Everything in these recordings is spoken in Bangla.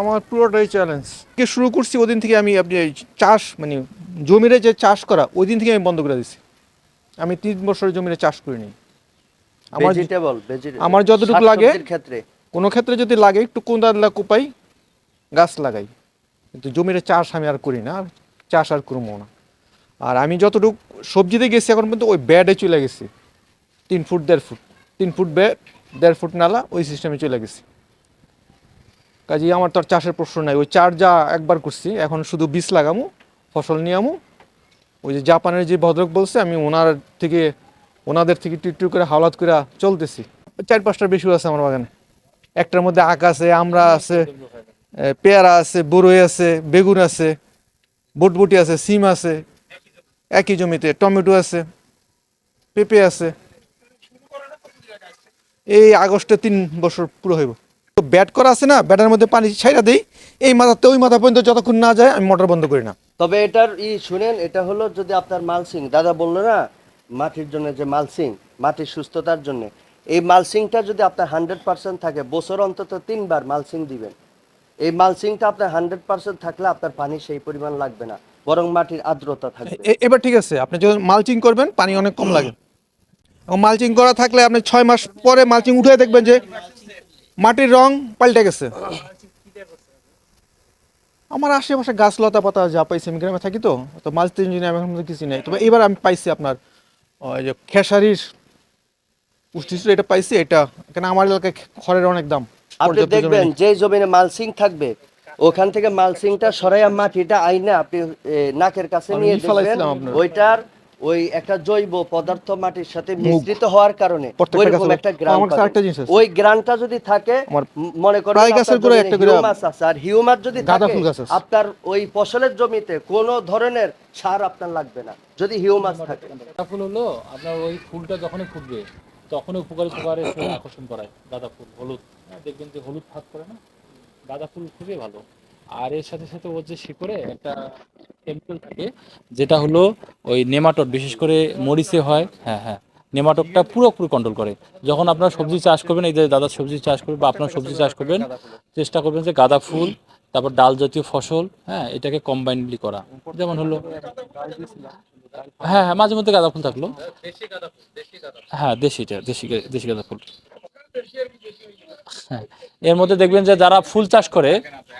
আমার পুরোটাই চ্যালেঞ্জ কে শুরু করছি ওদিন থেকে আমি আপনি চাষ মানে জমিরে যে চাষ করা ওই দিন থেকে আমি বন্ধ করে দিছি। আমি তিন বছরের জমিরে চাষ করিনি। আমার ভেজিটেবল আমার যতটুকু লাগে ক্ষেত্রে। কোনো ক্ষেত্রে যদি লাগে একটু কোদালা কোপাই গাছ লাগাই। কিন্তু জমির চাষ আমি আর করি না আর চাষ আর করব না। আর আমি যতটুকু সবজিতে গেছি এখন পর্যন্ত ওই ব্যাডে চলে গেছি। তিন ফুট দেড় ফুট। তিন ফুট ব্যাড দেড় ফুট নালা ওই সিস্টেমে চলে গেছি। কাজেই আমার তো আর চাষের প্রশ্ন নাই। ওই চার যা একবার করছি, এখন শুধু বীজ লাগামু, ফসল নিয়ে আমু। ওই যে জাপানের যে ভদ্রক বলছে, আমি ওনার থেকে, ওনাদের থেকে একটু করে হাওলাত করে চলতেছি। চার পাঁচটার বেশি আছে আমার বাগানে। একটার মধ্যে আখ আছে আমরা আছে পেয়ারা আছে, বরই আছে, বেগুন আছে, বটবটি আছে, সিম আছে, একই জমিতে টমেটো আছে, পেঁপে আছে। এই আগস্টে তিন বছর পুরো হইব। ব্যাট করা আছে না ব্যাটের মধ্যে পানি ছাইরা দেই এই মাথাতে ওই মাথা পর্যন্ত যতক্ষণ না যায় আমি মোটর বন্ধ করি না। তবে এটার ই শুনেন এটা হলো যদি আপনার মালসিং দাদা বলল না মাটির জন্য যে মালসিং মাটির সুস্থতার জন্য এই মালসিংটা যদি আপনার হান্ড্রেড পার্সেন্ট থাকে বছর অন্তত তিনবার মালসিং দিবেন। এই মালসিংটা আপনার হান্ড্রেড পার্সেন্ট থাকলে আপনার পানি সেই পরিমাণ লাগবে না বরং মাটির আর্দ্রতা থাকবে। এবার ঠিক আছে আপনি যখন মালচিং করবেন পানি অনেক কম লাগে। মালচিং করা থাকলে আপনি ছয় মাস পরে মালচিং উঠে দেখবেন যে মাটির রং পাল্টে গেছে। আমার আশেপাশে গাছ লতা পাতা যা পাইছি আমি গ্রামে থাকি তো তো মালচিং জিনিস আমি এখন কিছু নেই। তবে এবার আমি পাইছি আপনার ওই যে খেসারির পুষ্টিসুর এটা পাইছি এটা কেন আমার এলাকায় খড়ের অনেক দাম। আপনি দেখবেন। যে জমিনে মালসিং থাকবে ওখান থেকে মালসিংটা সরাইয়া মাটিটা আইনা আপনি নাকের কাছে নিয়ে দেখবেন ওইটার ওই একটা জৈব পদার্থ মাটির সাথে মিশ্রিত হওয়ার কারণে ওইরকম একটা আছে। ওই গ্রানটা যদি থাকে মনে করেন হিউমাস আছে আর হিউমাস যদি থাকে। আপনার ওই ফসলের জমিতে কোনো ধরনের সার আপনার লাগবে না যদি হিউমাস থাকে। ফুল হলো আপনার ওই ফুলটা যখনই ফুটবে তখন উপকারী উপকারে আকর্ষণ করায়। গাঁদা ফুল হলুদ হ্যাঁ, দেখবেন যে হলুদ ফাঁক করে না গাঁদা ফুল খুবই ভালো। আর এর সাথে সাথে ওর যে শিকড়ে একটা কেমিক্যাল থাকে, যেটা হলো ওই নেমাটোড, বিশেষ করে মরিচে হয় হ্যাঁ হ্যাঁ নেমাটোডটা পুরোপুরি কন্ট্রোল করে। যখন আপনার সবজি চাষ করবেন, এই যে দাদা সবজি চাষ করবেন বা আপনার সবজি চাষ করবেন, চেষ্টা করবেন যে গাঁদা ফুল, তারপর ডাল জাতীয় ফসল হ্যাঁ এটাকে কম্বাইনলি করা। যেমন হলো হ্যাঁ হ্যাঁ মাঝে মধ্যে গাঁদা ফুল থাকল। হ্যাঁ দেশিটা দেশি দেশি গাঁদা ফুল। হ্যাঁ এর মধ্যে দেখবেন যে যারা ফুল চাষ করে,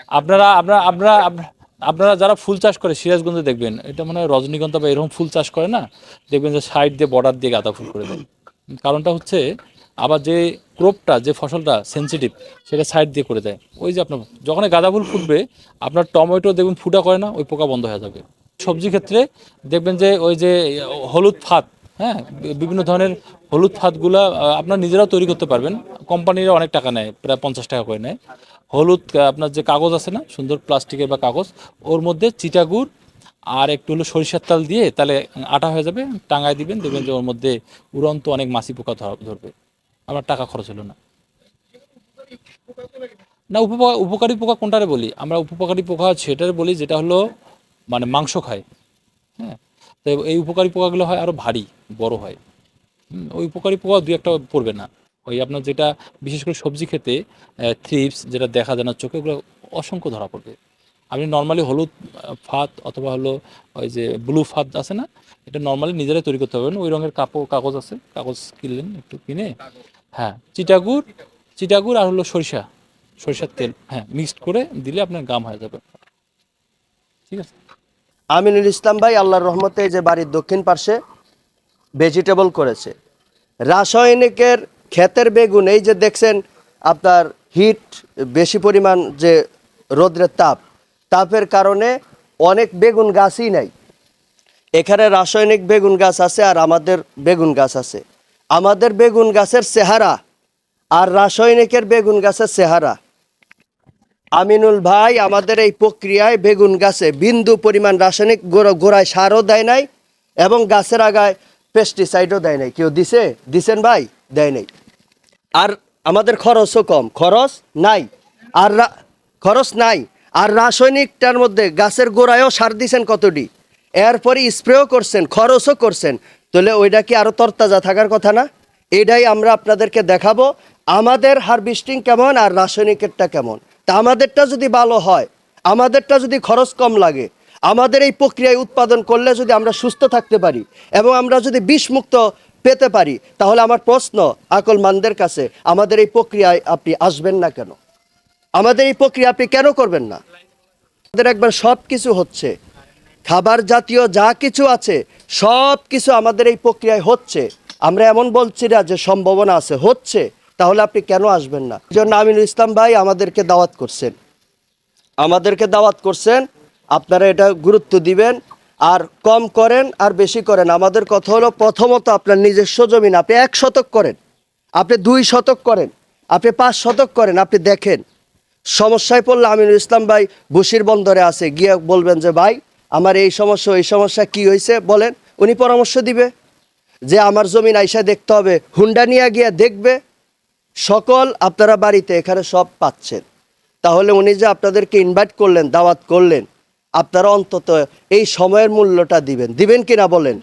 আপনারা আপনারা আপনারা আপ- আপনারা যারা ফুল চাষ করে সিরাজগঞ্জে দেখবেন, এটা মনে রজনীগন্ধা বা এরকম ফুল চাষ করে না, দেখবেন যে সাইড দিয়ে বর্ডার দিয়ে গাঁদা ফুল করে দেয়। কারণটা হচ্ছে আবার যে ক্রপটা, যে ফসলটা সেনসিটিভ সেটা সাইড দিয়ে করে দেয়। ওই যে আপনার যখন গাঁদা ফুল ফুটবে, আপনার টমেটো দেখবেন ফুটা করে না, ওই পোকা বন্ধ হয়ে যাবে। সবজি ক্ষেত্রে দেখবেন যে ওই যে হলুদ ফাত হ্যাঁ বিভিন্ন ধরনের হলুদ ফাতগুলা আহ, আপনার নিজেরাও তৈরি করতে পারবেন। কোম্পানিরা অনেক টাকা নেয় প্রায় পঞ্চাশ টাকা করে নেয়। হলুদ আপনার যে কাগজ আছে না সুন্দর প্লাস্টিকের বা কাগজ ওর মধ্যে চিটাগুড় আর একটু হলো সরিষার তাল দিয়ে তাহলে আটা হয়ে যাবে টাঙায় দিবেন দেখবেন যে ওর মধ্যে উড়ন্ত অনেক মাছি পোকা ধর- ধরবে। আমার টাকা খরচ হলো না। না উপপোকা উপকারী পোকা কোনটারে বলি? আমরা উপকারী পোকা সেটারে বলি যেটা হলো মানে মাংস খায়। হ্যাঁ? তো এই উপকারী পোকাগুলো হয় আরও ভারী বড় হয়। ওই উপকারী পোকা দু একটা পড়বে না। ওই আপনার যেটা বিশেষ করে সবজি খেতে থ্রিপস যেটা দেখা যায় না চোখে, ওগুলো অসংখ্য ধরা পড়বে। আপনি নর্মালি হলুদ ফাত অথবা হলো ওই যে ব্লু ফাত আছে না, এটা নর্মালি নিজেরাই তৈরি করতে পারবেন। ওই রঙের কাপড় কাগজ আছে, কাগজ কিনলেন একটু কিনে। হ্যাঁ চিটাগুড় চিটাগুড় আর হলো সরিষা, সরিষার তেল হ্যাঁ মিক্সড করে দিলে আপনার গাম হয়ে যাবে। ঠিক আছে? আমিনুল ইসলাম ভাই, আল্লাহর রহমতে যে বাড়ির দক্ষিণ পার্শ্বে ভেজিটেবল করেছে। রাসায়নিকের ক্ষেতের বেগুন, এই যে দেখছেন আপনার হিট বেশি পরিমাণ যে রোদ্রের তাপ, তাপের কারণে অনেক বেগুন গাছই নাই। এখানে রাসায়নিক বেগুন গাছ আছে আর আমাদের বেগুন গাছ আছে। আমাদের বেগুন গাছের চেহারা আর রাসায়নিকের বেগুন গাছের চেহারা। আমিনুল ভাই, আমাদের এই প্রক্রিয়ায় বেগুন গাছে বিন্দু পরিমাণ রাসায়নিক গোড়া- গোড়ায় সারও দেয় নাই এবং গাছের আগায় পেস্টিসাইডও দেয় নাই। কেউ দিছে? দিছেন ভাই? দেয় নাই। আর আমাদের খরচও কম। খরচ নাই। আর খরচ নাই। আর রাসায়নিকটার মধ্যে গাছের গোড়ায়ও সার দিছেন কতটি? এরপরে স্প্রেও করছেন, খরচও করছেন। তাহলে ওইটা কি আরও তরতাজা থাকার কথা না? এটাই আমরা আপনাদেরকে দেখাবো। আমাদের হারভেস্টিং কেমন আর রাসায়নিকেরটা কেমন? তা আমাদেরটা যদি ভালো হয়, আমাদেরটা যদি খরচ কম লাগে আমাদের এই প্রক্রিয়ায় উৎপাদন করলে যদি আমরা সুস্থ থাকতে পারি এবং আমরা যদি বিষমুক্ত পেতে পারি, তাহলে আমার প্রশ্ন আকলমানদের কাছে, আমাদের এই প্রক্রিয়ায় আপনি আসবেন না কেন? আমাদের এই প্রক্রিয়া আপনি কেন করবেন না? আমাদের একবার সব কিছু হচ্ছে। খাবার জাতীয় যা কিছু আছে সব কিছু আমাদের এই প্রক্রিয়ায় হচ্ছে। আমরা এমন বলছি না যে সম্ভাবনা আছে, হচ্ছে। তাহলে আপনি কেন আসবেন না? জন্য আমিনুল ইসলাম ভাই আমাদেরকে দাওয়াত করছেন। আমাদেরকে দাওয়াত করছেন আপনারা এটা গুরুত্ব দিবেন, আর কম করেন আর বেশি করেন। আমাদের কথা হলো, প্রথমত আপনার নিজস্ব জমিন, আপনি এক শতক করেন, আপনি দুই শতক করেন, আপনি পাঁচ শতক করেন, আপনি দেখেন। সমস্যায় পড়লে আমিনুল ইসলাম ভাই বসির বন্দরে আছে, গিয়ে বলবেন যে, ভাই, আমার এই সমস্যা এই সমস্যা কি হয়েছে? বলেন, উনি পরামর্শ দিবে। যে, আমার জমিন আইসা দেখতে হবে, হুন্ডা নিয়ে গিয়ে দেখবে, সকল আপনারা বাড়িতে এখানে সব পাচ্ছেন। তাহলে উনি যে আপনাদেরকে ইনভাইট করলেন, দাওয়াত করলেন আপনারা অন্তত এই সময়ের মূল্যটা দিবেন। দিবেন কিনা বলেন?